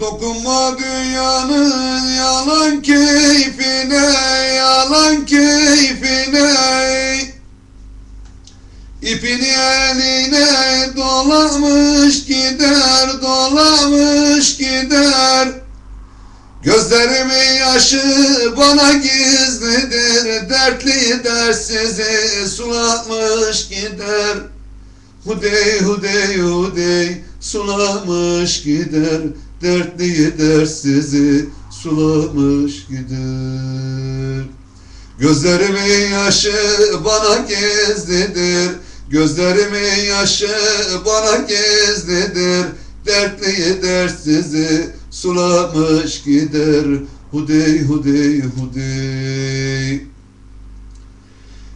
Dokunma dünyanın yalan keyfine, yalan keyfine. İpini eline dolamış gider, dolamış gider. Gözlerimin yaşı bana gizlidir Dertli dersizi sulatmış gider. Hudey hudey hudey sulamış gider Dertli dersizi sulamış gider Gözlerimin yaşı bana gizlidir. Gözlerimin yaşı bana gizlidir. Dertli dersizi sulamış gider Hudey hudey hudey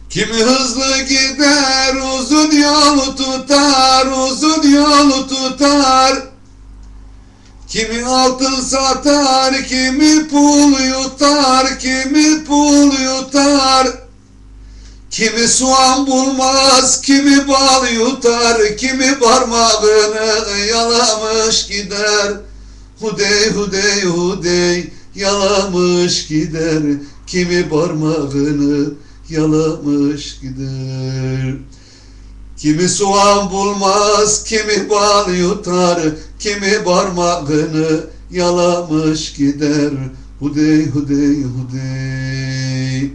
Kimi hızlı gider uzun yolu tutar uzun yolu tutar Kimi altın satar kimi pul yutar kimi pul yutar Kimi soğan bulmaz, kimi bal yutar, kimi parmağını yalamış gider. Hudey hudey hudey yalamış gider, kimi parmağını yalamış gider. Kimi soğan bulmaz, kimi bal yutar, kimi parmağını yalamış gider. Hudey hudey hudey.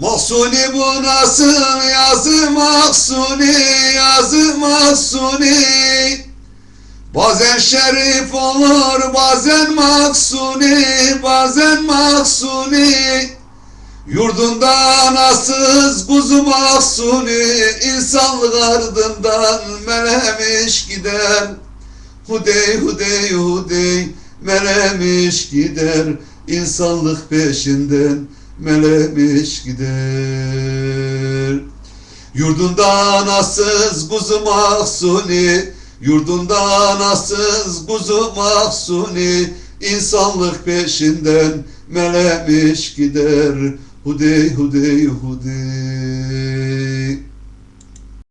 Mahsuni bu nasıl yazı mahsuni yazı mahsuni Bazen şerif olur bazen mahsuni bazen mahsuni Yurdunda anasız kuzu mahsuni insanlık ardından melemiş gider. Hudey hudey hudey melemiş gider. İnsanlık peşinden melemiş gider. Yurdunda anasız kuzu mahsuni Yurdunda anasız kuzu mahsuni insanlık peşinden melemiş gider Rudei, Rudei, Rudei.